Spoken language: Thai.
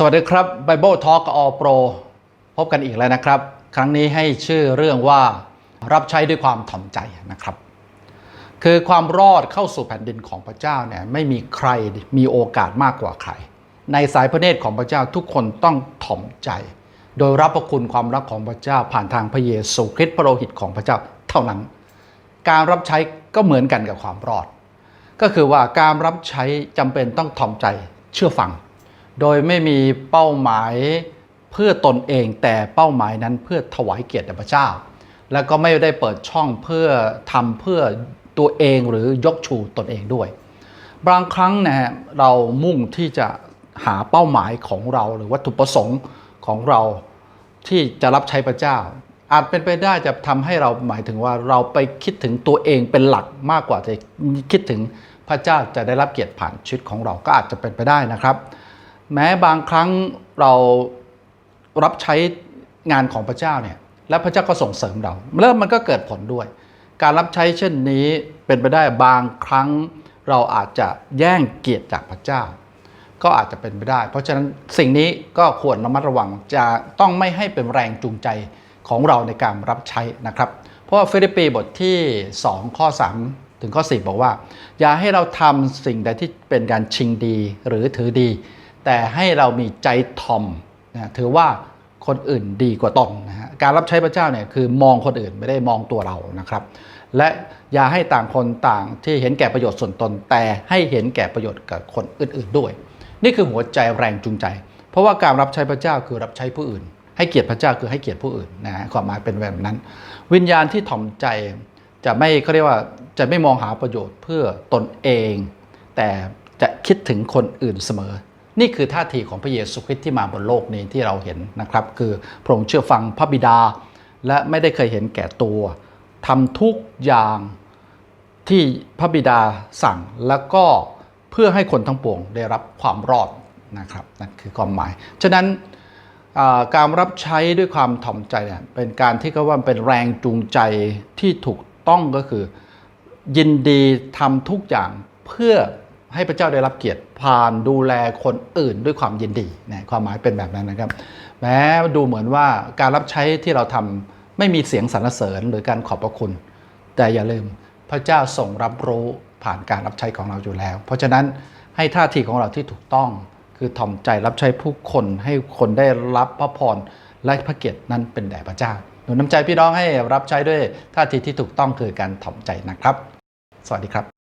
สวัสดีครับ Bible Talk All Pro พบกันอีกแล้วนะครับ ครั้งนี้ให้ชื่อเรื่องว่ารับใช้ด้วยความถ่อมใจนะครับ คือความรอดเข้าสู่แผ่นดินของพระเจ้าเนี่ยไม่มีใครมีโอกาสมากกว่าใคร ในสายพระเนตรของพระเจ้าทุกคนต้องถ่อมใจ โดยรับพระคุณความรักของพระเจ้าผ่านทางพระเยซูคริสต์พระโลหิตของพระเจ้าเท่านั้น การรับใช้ก็เหมือนกันกับความรอด ก็คือว่าการรับใช้จำเป็นต้องถ่อมใจเชื่อฟัง โดยไม่มีเป้าหมายเพื่อตนเองแต่เป้าหมายนั้นเพื่อถวายเกียรติแด่พระเจ้า แล้วก็ไม่ได้เปิดช่องเพื่อทำเพื่อตัวเองหรือยกชูตนเองด้วย บางครั้งนะฮะเรามุ่งที่จะหาเป้าหมายของเราหรือวัตถุประสงค์ของเราที่จะรับใช้พระเจ้า อาจเป็นไปได้จะทำให้เราหมายถึงว่าเราไปคิดถึงตัวเองเป็นหลักมากกว่าจะคิดถึงพระเจ้าจะได้รับเกียรติผ่านชีวิตของเราก็อาจจะเป็นไปได้นะครับ แม้บางครั้งเรารับใช้งานของพระเจ้าเนี่ย และพระเจ้าก็ส่งเสริมเราแล้วมันก็เกิดผลด้วย การรับใช้เช่นนี้เป็นไปได้บางครั้งเราอาจจะแย่งเกียรติจากพระเจ้า ก็อาจจะเป็นไปได้ เพราะฉะนั้นสิ่งนี้ก็ควรระมัดระวังจะต้องไม่ให้เป็นแรงจูงใจของเราในการรับใช้นะครับ เพราะาฟิลิปปีบทที่ 2 ข้อ 3 ถึงข้อ 4 บอกว่า อย่าให้เราทำสิ่งใดที่เป็นการชิงดีหรือถือดี แต่ให้เรามีใจทอมนะถือว่าคนอื่นดีกว่าตนนะฮะการรับใช้พระเจ้าเนี่ยคือมองคนอื่นไม่ได้มองตัวเรานะครับ และอย่าให้ต่างคนต่างที่เห็นแก่ประโยชน์ส่วนตน แต่ให้เห็นแก่ประโยชน์กับคนอื่น ๆด้วย นี่คือหัวใจแรงจูงใจ เพราะว่าการรับใช้พระเจ้าคือรับใช้ผู้อื่น ให้เกียรติพระเจ้าคือให้เกียรติผู้อื่นนะฮะความหมายเป็นแบบนั้น วิญญาณที่ถ่อมใจจะไม่เขาเรียกว่าจะไม่มองหาประโยชน์เพื่อตนเอง แต่จะคิดถึงคนอื่นเสมอ นี่คือท่าทีของพระเยซูคริสต์ที่มาบนโลกนี้ที่เราเห็นนะครับ คือพระองค์เชื่อฟังพระบิดา และไม่ได้เคยเห็นแก่ตัวทำทุกอย่างที่พระบิดาสั่งแล้วก็เพื่อให้คนทั้งปวงได้รับความรอดนะครับนั่นคือความหมาย ฉะนั้นการรับใช้ด้วยความถ่อมใจเนี่ยเป็นการที่เขาว่าเป็นแรงจูงใจที่ถูกต้องก็คือ ยินดีทำทุกอย่างเพื่อ ให้พระเจ้าได้รับเกียรติผ่านดูแลคนอื่นด้วยความยินดีนะความหมายเป็นแบบนั้นนะครับ แม้ดูเหมือนว่าการรับใช้ที่เราทำไม่มีเสียงสรรเสริญหรือการขอบพระคุณ แต่อย่าลืมพระเจ้าทรงรับรู้ผ่านการรับใช้ของเราอยู่แล้ว เพราะฉะนั้นให้ท่าทีของเราที่ถูกต้องคือถ่อมใจรับใช้ผู้คนให้คนได้รับพระพรและพระเกียรตินั้นเป็นแด่พระเจ้าหนุนน้ำใจพี่น้องให้รับใช้ด้วยท่าทีที่ถูกต้องคือการถ่อมใจนะครับ สวัสดีครับ